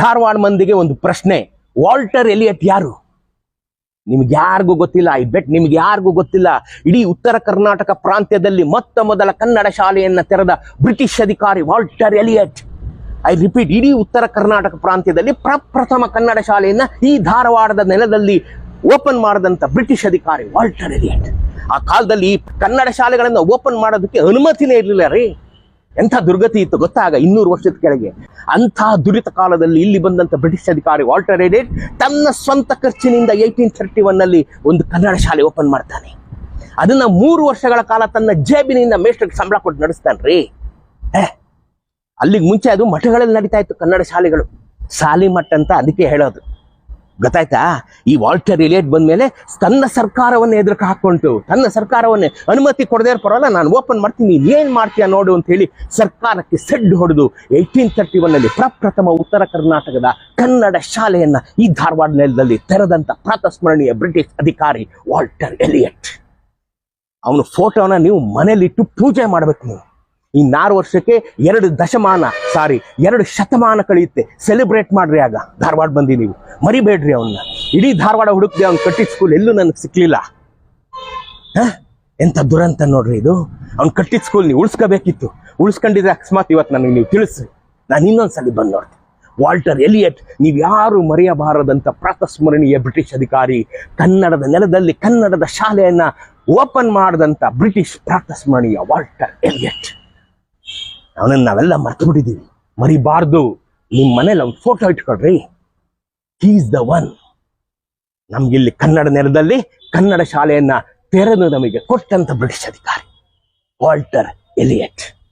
ಧಾರವಾಡ ಮಂದಿಗೆ ಒಂದು ಪ್ರಶ್ನೆ, ವಾಲ್ಟರ್ ಎಲಿಯಟ್ ಯಾರು? ನಿಮ್ಗೆ ಯಾರಿಗೂ ಗೊತ್ತಿಲ್ಲ, ಐ ಬೆಟ್ ನಿಮ್ಗೆ ಯಾರಿಗೂ ಗೊತ್ತಿಲ್ಲ. ಇಡೀ ಉತ್ತರ ಕರ್ನಾಟಕ ಪ್ರಾಂತ್ಯದಲ್ಲಿ ಮೊತ್ತ ಮೊದಲ ಕನ್ನಡ ಶಾಲೆಯನ್ನ ತೆರೆದ ಬ್ರಿಟಿಷ್ ಅಧಿಕಾರಿ ವಾಲ್ಟರ್ ಎಲಿಯಟ್. ಐ ರಿಪೀಟ್, ಇಡೀ ಉತ್ತರ ಕರ್ನಾಟಕ ಪ್ರಾಂತ್ಯದಲ್ಲಿ ಪ್ರಪ್ರಥಮ ಕನ್ನಡ ಶಾಲೆಯನ್ನ ಈ ಧಾರವಾಡದ ನೆಲದಲ್ಲಿ ಓಪನ್ ಮಾಡಿದಂಥ ಬ್ರಿಟಿಷ್ ಅಧಿಕಾರಿ ವಾಲ್ಟರ್ ಎಲಿಯಟ್. ಆ ಕಾಲದಲ್ಲಿ ಕನ್ನಡ ಶಾಲೆಗಳನ್ನು ಓಪನ್ ಮಾಡೋದಕ್ಕೆ ಅನುಮತಿನೇ ಇರಲಿಲ್ಲ ರೀ. ಎಂಥ ದುರ್ಗತಿ ಇತ್ತು ಗೊತ್ತಾಗ ಇನ್ನೂರು ವರ್ಷದ ಕೆಳಗೆ. ಅಂಥ ದುರಿತ ಕಾಲದಲ್ಲಿ ಇಲ್ಲಿ ಬಂದಂತ ಬ್ರಿಟಿಷ್ ಅಧಿಕಾರಿ ವಾಲ್ಟರ್ ಎಡೇಟ್ ತನ್ನ ಸ್ವಂತ ಖರ್ಚಿನಿಂದ ಏಯ್ಟೀನ್ ಥರ್ಟಿ ಒನ್ನಲ್ಲಿ ಒಂದು ಕನ್ನಡ ಶಾಲೆ ಓಪನ್ ಮಾಡ್ತಾನೆ. ಅದನ್ನ ಮೂರು ವರ್ಷಗಳ ಕಾಲ ತನ್ನ ಜೇಬಿನಿಂದ ಮೇಷ್ಟ್ರಿಗೆ ಸಂಬಳ ಕೊಟ್ಟು ನಡೆಸ್ತಾನ್ರಿ ಅಲ್ಲಿಗೆ ಮುಂಚೆ ಅದು ಮಠಗಳಲ್ಲಿ ನಡೀತಾ ಇತ್ತು ಕನ್ನಡ ಶಾಲೆಗಳು. ಸಾಲಿ ಮಠ ಅಂತ ಅದಕ್ಕೆ ಹೇಳೋದು. ಗೊತ್ತಾಯ್ತಾ? ಈ ವಾಲ್ಟರ್ ಎಲಿಯಟ್ ಬಂದ್ಮೇಲೆ ತನ್ನ ಸರ್ಕಾರವನ್ನೇ ಎದುರು ಹಾಕೊಂಡು ತನ್ನ ಸರ್ಕಾರವನ್ನೇ ಅನುಮತಿ ಕೊಡದೇ ಪರವಾಗಿಲ್ಲ, ನಾನು ಓಪನ್ ಮಾಡ್ತೀನಿ ಏನ್ ಮಾಡ್ತೀಯ ನೋಡು ಅಂತ ಹೇಳಿ ಸರ್ಕಾರಕ್ಕೆ ಸೆಡ್ ಹೊಡೆದು ಏಯ್ಟೀನ್ ತರ್ಟಿ ಒನ್ನಲ್ಲಿ ಪ್ರಪ್ರಥಮ ಉತ್ತರ ಕರ್ನಾಟಕದ ಕನ್ನಡ ಶಾಲೆಯನ್ನ ಈ ಧಾರವಾಡ ನೆಲದಲ್ಲಿ ತೆರೆದಂತ ಪ್ರಾತಸ್ಮರಣೀಯ ಬ್ರಿಟಿಷ್ ಅಧಿಕಾರಿ ವಾಲ್ಟರ್ ಎಲಿಯಟ್ ಅವನ ಫೋಟೋನ ನೀವು ಮನೇಲಿಟ್ಟು ಪೂಜೆ ಮಾಡ್ಬೇಕು ನೀವು. ಇನ್ನಾರು ವರ್ಷಕ್ಕೆ ಎರಡು ದಶಮಾನ, ಸಾರಿ, ಎರಡು ಶತಮಾನ ಕಳೆಯುತ್ತೆ. ಸೆಲೆಬ್ರೇಟ್ ಮಾಡ್ರಿ ಆಗ. ಧಾರವಾಡ ಬಂದಿ ನೀವು. ಮರಿಬೇಡ್ರಿ ಅವನ್ನ ಇಡೀ ಧಾರವಾಡ ಹುಡುಕ್ದೆ ಅವ್ನು ಕಟ್ಟಿದ ಸ್ಕೂಲ್ ಎಲ್ಲೂ ನನಗೆ ಸಿಕ್ಲಿಲ್ಲ. ಎಂಥ ದುರಂತ ನೋಡ್ರಿ ಇದು? ಅವ್ನು ಕಟ್ಟಿದ ಸ್ಕೂಲ್ ನೀವು ಉಳಿಸ್ಕೋಬೇಕಿತ್ತು. ಉಳಿಸ್ಕೊಂಡಿದ್ರೆ ಅಕಸ್ಮಾತ್ ಇವತ್ತು ನನಗೆ ನೀವು ತಿಳಿಸ್ರಿ. ನಾನು ಇನ್ನೊಂದ್ಸಲಿ ಬಂದು ನೋಡ್ತೀನಿ. ವಾಲ್ಟರ್ ಎಲಿಯಟ್, ನೀವು ಯಾರು ಮರೆಯಬಾರದಂತ ಪ್ರಾತಸ್ಮರಣೀಯ ಬ್ರಿಟಿಷ್ ಅಧಿಕಾರಿ, ಕನ್ನಡದ ನೆಲದಲ್ಲಿ ಕನ್ನಡದ ಶಾಲೆಯನ್ನ ಓಪನ್ ಮಾಡದಂತ ಬ್ರಿಟಿಷ್ ಪ್ರಾತಸ್ಮರಣೀಯ ವಾಲ್ಟರ್ ಎಲಿಯಟ್. ಅವನನ್ನ ನಾವೆಲ್ಲ ಮರ್ತು ಬಿಟ್ಟಿದ್ದೀವಿ ಮರಿಬಾರ್ದು. ನಿಮ್ಮ ಮನೇಲಿ ಅವ್ನ ಫೋಟೋ ಇಟ್ಕೊಳ್ರಿ. ಈಸ್ ದ ಒನ್ ನಮ್ಗಿಲ್ಲಿ ಕನ್ನಡ ನೆಲದಲ್ಲಿ ಕನ್ನಡ ಶಾಲೆಯನ್ನ ತೆರೆದು ನಮಗೆ ಕೊಟ್ಟಂತ ಬ್ರಿಟಿಷ್ ಅಧಿಕಾರಿ. Walter Elliot.